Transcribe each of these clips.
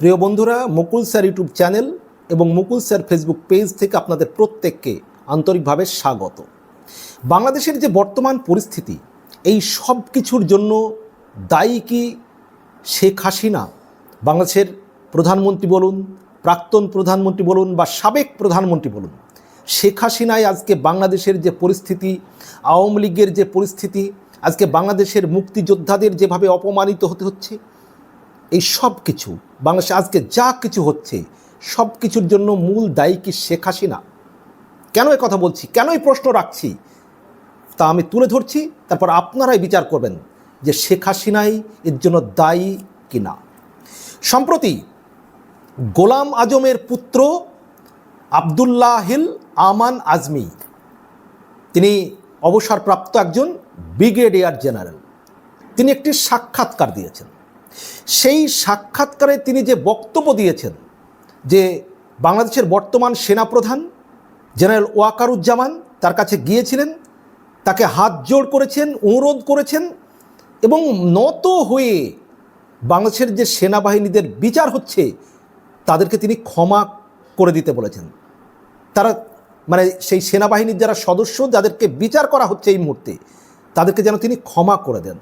প্রিয় বন্ধুরা, মুকুল sir YouTube channel এবং মুকুল স্যার ফেসবুক পেজ থেকে আপনাদের প্রত্যেককে আন্তরিকভাবে স্বাগত। বাংলাদেশের যে বর্তমান পরিস্থিতি, এই সব কিছুর জন্য দায়ী কি শেখ হাসিনা? বাংলাদেশের প্রধানমন্ত্রী বলুন, প্রাক্তন প্রধানমন্ত্রী বলুন বা সাবেক প্রধানমন্ত্রী বলুন, শেখ হাসিনায় আজকে বাংলাদেশের যে পরিস্থিতি, আওয়ামী লীগের যে পরিস্থিতি, আজকে বাংলাদেশের মুক্তিযোদ্ধাদের যেভাবে অপমানিত হতে হচ্ছে এই সব কিছু, বাংলাদেশে আজকে যা কিছু হচ্ছে, সব কিছুর জন্য মূল দায়ী কি শেখ হাসিনা? কেন এই কথা বলছি? কেন এই প্রশ্ন রাখছি? তা আমি তুলে ধরছি, তারপর আপনারাই বিচার করবেন যে শেখ হাসিনাই এর জন্য দায়ী কি না। সম্প্রতি গোলাম আজমের পুত্র আবদুল্লাহিল আমান আজমি, তিনি অবসরপ্রাপ্ত একজন ব্রিগেডিয়ার জেনারেল। তিনি একটি সাক্ষাৎকার দিয়েছেন। সেই সাক্ষাৎকারে তিনি যে বক্তব্য দিয়েছেন যে বাংলাদেশের বর্তমান সেনাপ্রধান জেনারেল ওয়াকারুজ্জামান তার কাছে গিয়েছিলেন, তাকে হাত জোড় করেছেন, অনুরোধ করেছেন এবং নত হয়ে বাংলাদেশের যে সেনাবাহিনীদের বিচার হচ্ছে তাদেরকে তিনি ক্ষমা করে দিতে বলেছেন। তারা মানে সেই সেনাবাহিনীর যারা সদস্য যাদেরকে বিচার করা হচ্ছে এই মুহূর্তে, তাদেরকে যেন তিনি ক্ষমা করে দেন।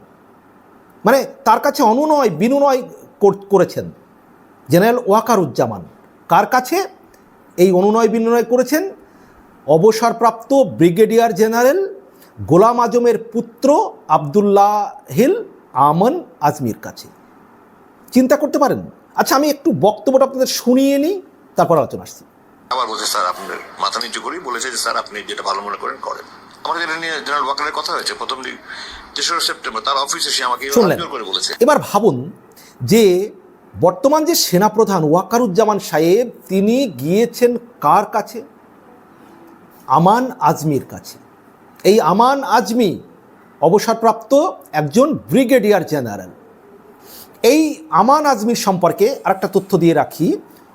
মানে তার কাছে অনুনয় বিনুনয় করেছেন। জেনারেল ওয়াকারুজ্জামান। কার কাছে? এই অনুনয়, বিনয় করেছেন অবসরপ্রাপ্ত ব্রিগেডিয়ার জেনারেল গোলাম আজমের পুত্র আবদুল্লাহ হিল আমন আজমির কাছে। চিন্তা করতে পারেন? আচ্ছা আমি একটু বক্তব্যটা আপনাদের শুনিয়ে নিই, তারপর আলোচনা আসছি। আবার বলছে, স্যার, আপনি মাথা নিচু করেই বলেছে যে, স্যার, আপনি যেটা ভালো মনে করেন করেন। আমাদের এটা নিয়ে জেনারেল ওয়াকারের কথা হয়েছে প্রথম দিন তেসরা সেপ্টেম্বর তার অফিসে সে আমাকে করে বলেছে। এবার ভাবুন যে বর্তমান যে সেনাপ্রধান ওয়াকারুজ্জামান সাহেব তিনি গিয়েছেন কার কাছে? আমান আজমির কাছে। এই আমান আজমি অবসরপ্রাপ্ত একজন ব্রিগেডিয়ার জেনারেল। এই আমান আজমির সম্পর্কে আরেকটা তথ্য দিয়ে রাখি।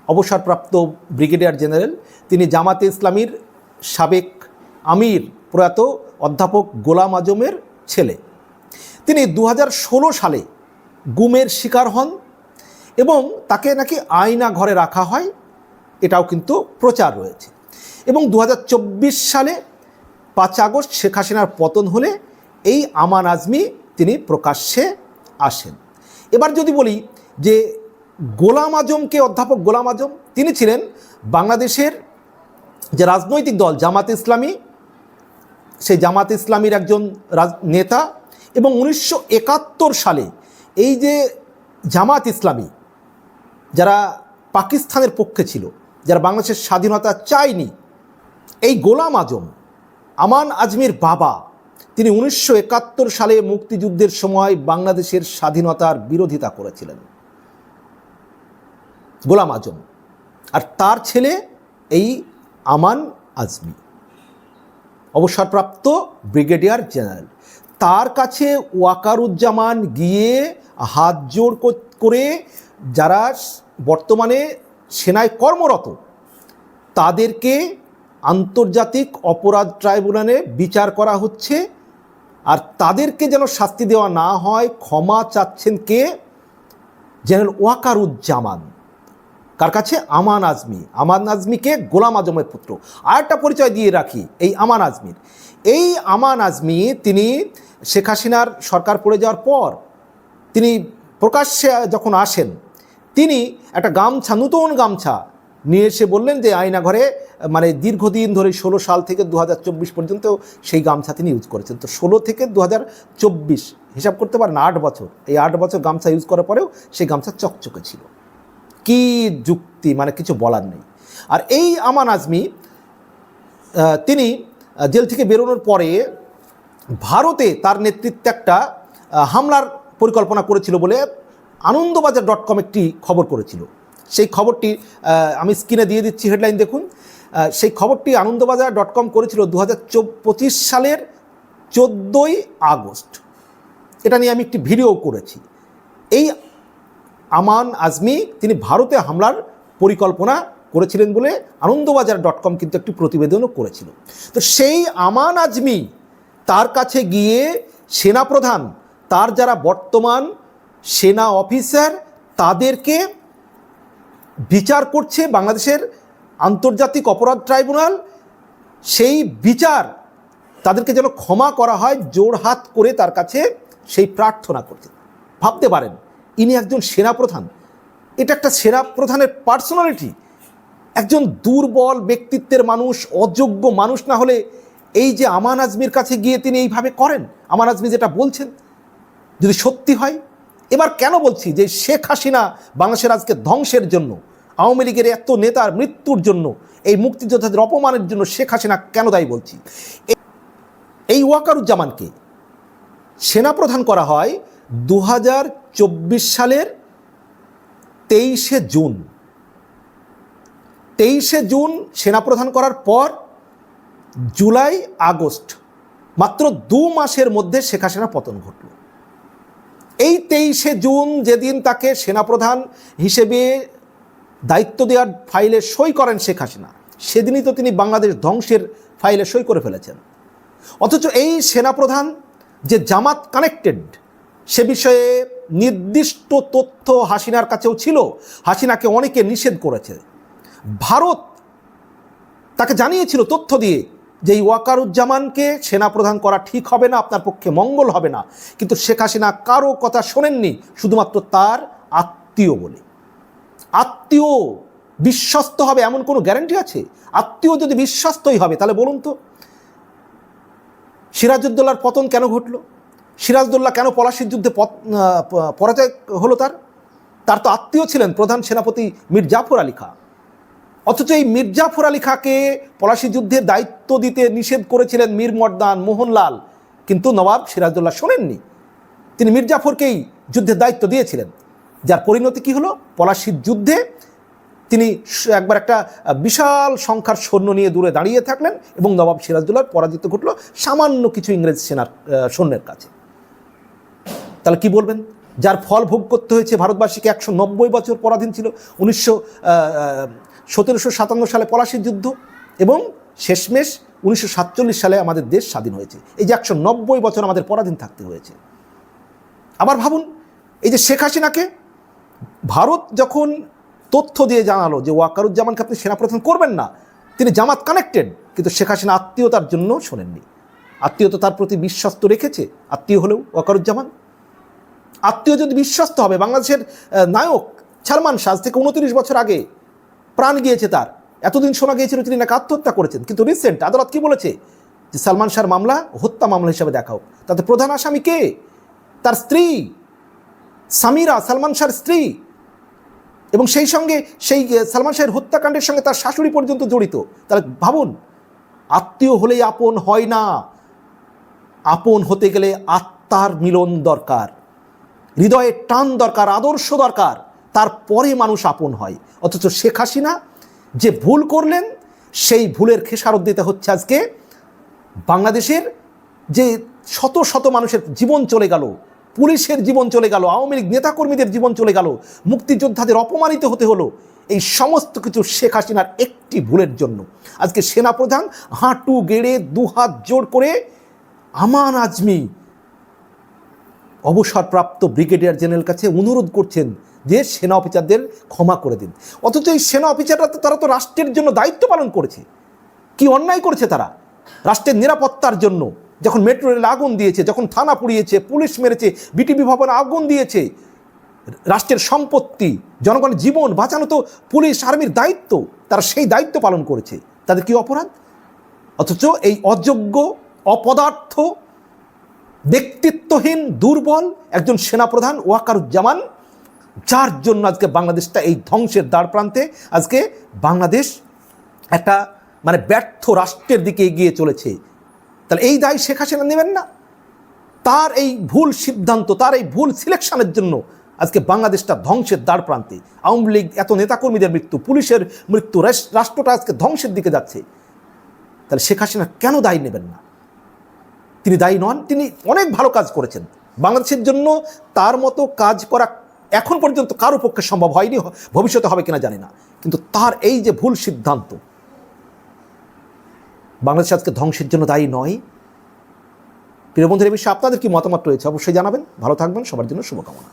অবসরপ্রাপ্ত ব্রিগেডিয়ার জেনারেল তিনি জামাতে ইসলামীর সাবেক আমির। প্রয়াত অধ্যাপক গোলাম আজমের ছেলে। তিনি দু হাজার ষোলো সালে গুমের শিকার হন এবং তাকে নাকি আয়না ঘরে রাখা হয়, এটাও কিন্তু প্রচার রয়েছে। এবং দু হাজার চব্বিশ সালে পাঁচ আগস্ট শেখ হাসিনার পতন হলে এই আমান আজমি তিনি প্রকাশ্যে আসেন। এবার যদি বলি যে গোলাম আজমকে, অধ্যাপক গোলাম আজম, তিনি ছিলেন বাংলাদেশের যে রাজনৈতিক দল জামাত ইসলামী সেই জামাত ইসলামীর একজন নেতা এবং উনিশশো একাত্তর সালে এই যে জামাত ইসলামী, যারা পাকিস্তানের পক্ষে ছিল, যারা বাংলাদেশের স্বাধীনতা চায়নি, এই গোলাম আজম, আমান আজমির বাবা, তিনি উনিশশো একাত্তর সালে মুক্তিযুদ্ধের সময় বাংলাদেশের স্বাধীনতার বিরোধিতা করেছিলেন। গোলাম আজম। আর তার ছেলে এই আমান আজমি। অবসরপ্রাপ্ত ব্রিগেডিয়ার জেনারেল। তার কাছে ওয়াকারুজ্জামান গিয়ে হাত জোড় কর- করে যারা বর্তমানে সেনায় কর্মরত, তাদেরকে আন্তর্জাতিক অপরাধ ট্রাইব্যুনালে বিচার করা হচ্ছে। আর তাদেরকে যেন শাস্তি দেওয়া না হয়, ক্ষমা চাচ্ছেন কে? জেনারেল ওয়াকারুজ্জামান। কার কাছে? আমান আজমি। আমান আজমিকে গোলাম আজমের পুত্র। আর একটা পরিচয় দিয়ে রাখি, এই আমান আজমির। এই আমান আজমি তিনি শেখ হাসিনার সরকার পড়ে যাওয়ার পর তিনি প্রকাশ্যে যখন আসেন, তিনি একটা গামছা, নতুন গামছা নিয়ে এসে বললেন যে, আয়নাঘরে মানে দীর্ঘদিন ধরে ষোলো সাল থেকে দু পর্যন্ত সেই গামছা তিনি ইউজ করেছেন। তো ষোলো থেকে দু হাজার চব্বিশ, হিসাব করতে পারেন আট বছর। এই আট বছর গামছা ইউজ করার পরেও সেই গামছা চকচকে ছিল। কি যুক্তি? মানে কিছু বলার নেই। আর এই আমান আজমি তিনি জেল থেকে বেরোনোর পরে ভারতে তার নেতৃত্বে একটা হামলার পরিকল্পনা করেছিল বলে আনন্দবাজার ডট কম একটি খবর করেছিল। সেই খবরটি আমি স্ক্রিনে দিয়ে দিচ্ছি হেডলাইন দেখুন। সেই খবরটি আনন্দবাজার ডট কম করেছিল দু হাজার পঁচিশ সালের চোদ্দোই আগস্ট। এটা নিয়ে আমি একটি ভিডিও করেছি। এই আমান আজমি, তিনি ভারতে হামলার পরিকল্পনা করেছিলেন বলে আনন্দবাজার ডট কম কিন্তু একটি প্রতিবেদনও করেছিল। তো সেই আমান আজমি তার কাছে গিয়ে সেনাপ্রধান, তার যারা বর্তমান সেনা অফিসার, তাদেরকে বিচার করছে বাংলাদেশের আন্তর্জাতিক অপরাধ ট্রাইব্যুনাল। সেই বিচার তাদেরকে যেন ক্ষমা করা হয় জোড়হাত করে তার কাছে সেই প্রার্থনা করতে ভাবতে পারেন ইনি একজন সেনাপ্রধান। এটা একটা সেনাপ্রধানের পার্সোনালিটি একজন দুর্বল ব্যক্তিত্বের মানুষ, অযোগ্য মানুষ না হলে এই যে আমান আজমির কাছে গিয়ে তিনি এইভাবে করেন, আমান আজমি যেটা বলছেন, যদি সত্যি হয়, এবার কেন বলছি যে শেখ হাসিনা বাংলাদেশের আজকে ধ্বংসের জন্য, আওয়ামী লীগের এত নেতার মৃত্যুর জন্য, এই মুক্তিযোদ্ধাদের অপমানের জন্য শেখ হাসিনা কেন দায়ী বলছি? এই ওয়াকারুজ্জামানকে সেনাপ্রধান করা হয় দু হাজার সালের তেইশে জুন। তেইশে জুন সেনাপ্রধান করার পর জুলাই, আগস্ট, মাত্র দু মাসের মধ্যে শেখ হাসিনা পতন ঘটল। এই তেইশে জুন যেদিন তাকে সেনাপ্রধান হিসেবে দায়িত্ব দেওয়ার ফাইলে সই করেন শেখ হাসিনা, সেদিনই তো তিনি বাংলাদেশ ধ্বংসের ফাইলে সই করে ফেলেছেন। অথচ এই সেনাপ্রধান যে জামাত কানেক্টেড, সে বিষয়ে নির্দিষ্ট তথ্য হাসিনার কাছেও ছিল। হাসিনাকে অনেকে নিষেধ করেছে। ভারত তাকে জানিয়েছিল তথ্য দিয়ে যে এই ওয়াকারুজ্জামানকে সেনাপ্রধান করা ঠিক হবে না, আপনার পক্ষে মঙ্গল হবে না। কিন্তু শেখ হাসিনা কারও কথা শোনেননি, শুধুমাত্র তার আত্মীয় বলে। আত্মীয় বিশ্বস্ত হবে এমন কোনো গ্যারান্টি আছে? আত্মীয় যদি বিশ্বস্তই হবে, তাহলে বলুন তো, সিরাজউদ্দৌলার পতন কেন ঘটল? সিরাজদৌল্লা কেন পলাশির যুদ্ধে পরাজয় হলো তার? তার তো আত্মীয় ছিলেন প্রধান সেনাপতি মীর জাফর আলী খাঁ। অথচ এই মির্জাফর আলী খাকে পলাশি যুদ্ধের দায়িত্ব দিতে নিষেধ করেছিলেন মীর মর্দান মোহনলাল, কিন্তু নবাব সিরাজদৌল্লা শোনেননি। তিনি মির্জাফরকেই যুদ্ধের দায়িত্ব দিয়েছিলেন। যার পরিণতি কি হলো? পলাশির যুদ্ধে তিনি একবার একটা বিশাল সংখ্যার সৈন্য নিয়ে দূরে দাঁড়িয়ে থাকলেন এবং নবাব সিরাজদৌল্লার পরাজিত ঘটলো সামান্য কিছু ইংরেজ সেনার সৈন্যের কাছে। তাহলে কি বলবেন? যার ফল ভোগ করতে হয়েছে ভারতবাসীকে একশো নব্বই বছর পরাধীন ছিল উনিশশো সতেরোশো সাতান্ন সালে পলাশির যুদ্ধ এবং শেষমেশ উনিশশো সাতচল্লিশ সালে আমাদের দেশ স্বাধীন হয়েছে। এই যে একশো নব্বই বছর আমাদের পরাধীন থাকতে হয়েছে। আবার ভাবুন, এই যে শেখ হাসিনাকে ভারত যখন তথ্য দিয়ে জানালো যে ওয়াকারুজ্জামানকে আপনি সেনাপ্রধান করবেন না, তিনি জামাত কানেক্টেড, কিন্তু শেখ হাসিনা আত্মীয়তার জন্য শোনেননি। আত্মীয়তা তার প্রতি বিশ্বস্ত রেখেছে, আত্মীয় হলেও ওয়াকারুজ্জামান। আত্মীয় যদি বিশ্বস্ত হবে, বাংলাদেশের নায়ক সালমান আজ থেকে উনত্রিশ বছর আগে প্রাণ গিয়েছে তার। এতদিন শোনা গিয়েছিল তিনি নাকি আত্মহত্যা করেছেন। কিন্তু রিসেন্ট আদালত কি বলেছে? যে সালমান শাহর মামলা হত্যা মামলা হিসাবে দেখাও তাতে প্রধান আসামি কে? তার স্ত্রী, সামিরা, সালমান শাহর স্ত্রী। এবং সেই সঙ্গে সেই সালমান শাহের হত্যাকাণ্ডের সঙ্গে তার শাশুড়ি পর্যন্ত জড়িত। তাহলে ভাবুন, আত্মীয় হলেই আপন হয় না। আপন হতে গেলে আত্মার মিলন দরকার। হৃদয়ের টান দরকার, আদর্শ দরকার, তারপরে মানুষ আপন হয়। অথচ শেখ হাসিনা যে ভুল করলেন, সেই ভুলের খেসারত দিতে হচ্ছে আজকে। বাংলাদেশের যে শত শত মানুষের জীবন চলে গেল, পুলিশের জীবন চলে গেল, আওয়ামী লীগ নেতাকর্মীদের জীবন চলে গেল, মুক্তিযোদ্ধাদের অপমানিত হতে হলো, এই সমস্ত কিছু শেখ হাসিনার একটি ভুলের জন্য। আজকে সেনাপ্রধান হাঁটু গেড়ে দুহাত জোর করে, আমান আজমি অবসরপ্রাপ্ত ব্রিগেডিয়ার জেনারেল কাছে অনুরোধ করছেন যে সেনা অফিসারদের ক্ষমা করে দিন। অথচ এই সেনা অফিসাররা তো, তারা তো রাষ্ট্রের জন্য দায়িত্ব পালন করেছে। কি অন্যায় করেছে তারা? রাষ্ট্রের নিরাপত্তার জন্য যখন মেট্রো রেল আগুন দিয়েছে, যখন থানা পুড়িয়েছে, পুলিশ মেরেছে, বিটিভি ভবনে আগুন দিয়েছে, রাষ্ট্রের সম্পত্তি, জনগণের জীবন বাঁচানো তো পুলিশ আর্মির দায়িত্ব, তারা সেই দায়িত্ব পালন করেছে। তাদের কি অপরাধ? অথচ এই অযোগ্য, অপদার্থ ব্যক্তিত্বহীন, দুর্বল একজন সেনাপ্রধান ওয়াকারুজ্জামান, যার জন্য আজকে বাংলাদেশটা এই ধ্বংসের দ্বার প্রান্তে আজকে বাংলাদেশ একটা মানে ব্যর্থ রাষ্ট্রের দিকে এগিয়ে চলেছে। তাহলে এই দায় শেখ হাসিনা নেবেন না? তার এই ভুল সিদ্ধান্ত, তার এই ভুল সিলেকশনের জন্য আজকে বাংলাদেশটা ধ্বংসের দ্বার প্রান্তে। আওয়ামী লীগ, এত নেতাকর্মীদের মৃত্যু, পুলিশের মৃত্যু, রাষ্ট্রটা আজকে ধ্বংসের দিকে যাচ্ছে। তাহলে শেখ হাসিনা কেন দায়ী নেবেন না? তিনি দায়ী নন, তিনি অনেক ভালো কাজ করেছেন। বাংলাদেশের জন্য তার মতো কাজ করা এখন পর্যন্ত কারও পক্ষে সম্ভব হয়নি, ভবিষ্যতে হবে কিনা জানি না। কিন্তু তার এই যে ভুল সিদ্ধান্ত, বাংলাদেশ আজকে ধ্বংসের জন্য দায়ী নয়। প্রিয় বন্ধুরা এই বিষয়ে আপনাদের কি মতামত রয়েছে অবশ্যই জানাবেন। ভালো থাকবেন, সবার জন্য শুভকামনা।